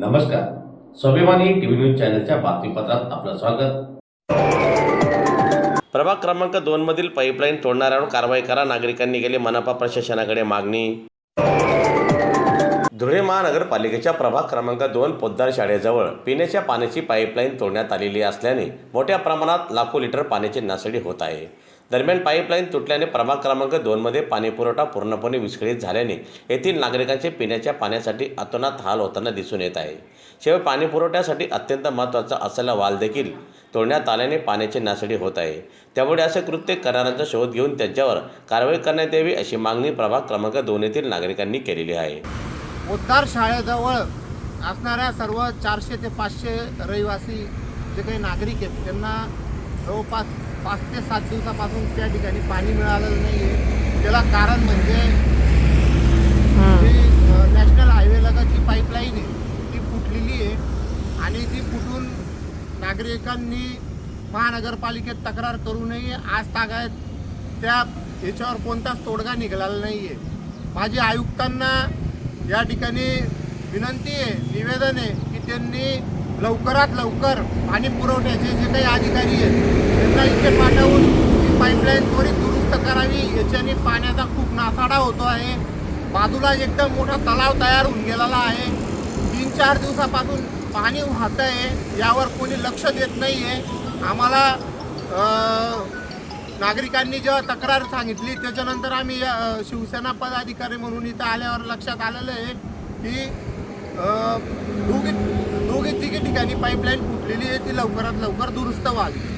नमस्कार. स्वाभिमानी TV news चॅनलच्या बातमीपत्रात आपलं स्वागत. प्रभाग क्रमांक दोन मधील पाईपलाईन तोडणाऱ्यावर कारवाई करा नागरिकांनी केली मनपा प्रशासनाकडे मागणी. धुळे महानगरपालिकेच्या प्रभाग क्रमांक दोन पोद्दार शाळेजवळ पिण्याच्या पाण्याची पाईपलाईन तोडण्यात आलेली असल्याने मोठ्या प्रमाणात लाखो लिटर पाण्याची नासडी होत आहे. दरम्यान पाईपलाईन तुटल्याने प्रभाग क्रमांक दोनमध्ये पाणीपुरवठा पूर्णपणे विस्कळीत झाल्याने येथील नागरिकांचे पिण्याच्या पाण्यासाठी अतोनात हाल होताना दिसून येत आहे. शिवाय पाणीपुरवठ्यासाठी अत्यंत महत्त्वाचा असलेला वाल देखील तोडण्यात आल्याने पाण्याची नासडी होत आहे. त्यामुळे असे कृत्य करणाऱ्यांचा शोध घेऊन त्यांच्यावर कारवाई करण्यात यावी अशी मागणी प्रभाग क्रमांक दोन येथील नागरिकांनी केलेली आहे. उद्धार शाळेजवळ असणाऱ्या सर्व चारशे ते पाचशे रहिवासी जे काही नागरिक आहेत त्यांना जवळपास पाच ते सात दिवसापासून त्या ठिकाणी पाणी मिळालेलं नाही आहे त्याला कारण म्हणजे जी नॅशनल हायवे लगतची पाईपलाईन आहे ती फुटलेली आहे आणि ती फुटून नागरिकांनी महानगरपालिकेत तक्रार करूनही आज तागायत त्या याच्यावर कोणताच तोडगा निघालेला नाही आहे माझी आयुक्तांना या ठिकाणी विनंती आहे निवेदन आहे की त्यांनी लवकरात लवकर पाणी पुरवठ्याचे जे काही अधिकारी आहेत त्यांना पाठवून ही पाईपलाईन थोडी दुरुस्त करावी. याच्याने पाण्याचा खूप नासाडा होतो आहे. बाजूला एकदम मोठा तलाव तयार होऊन गेलेला आहे. तीन चार दिवसापासून पाणी वाहत आहे. यावर कोणी लक्ष देत नाही आहे आम्हाला नागरिकांनी जेव्हा तक्रार सांगितली त्याच्यानंतर आम्ही शिवसेना पदाधिकारी म्हणून इथं आल्यावर लक्षात आलेलं आहे की दोघी दोघी तिघी ठिकाणी पाईपलाईन फुटलेली आहे. ती लवकरात लवकर दुरुस्त व्हावी.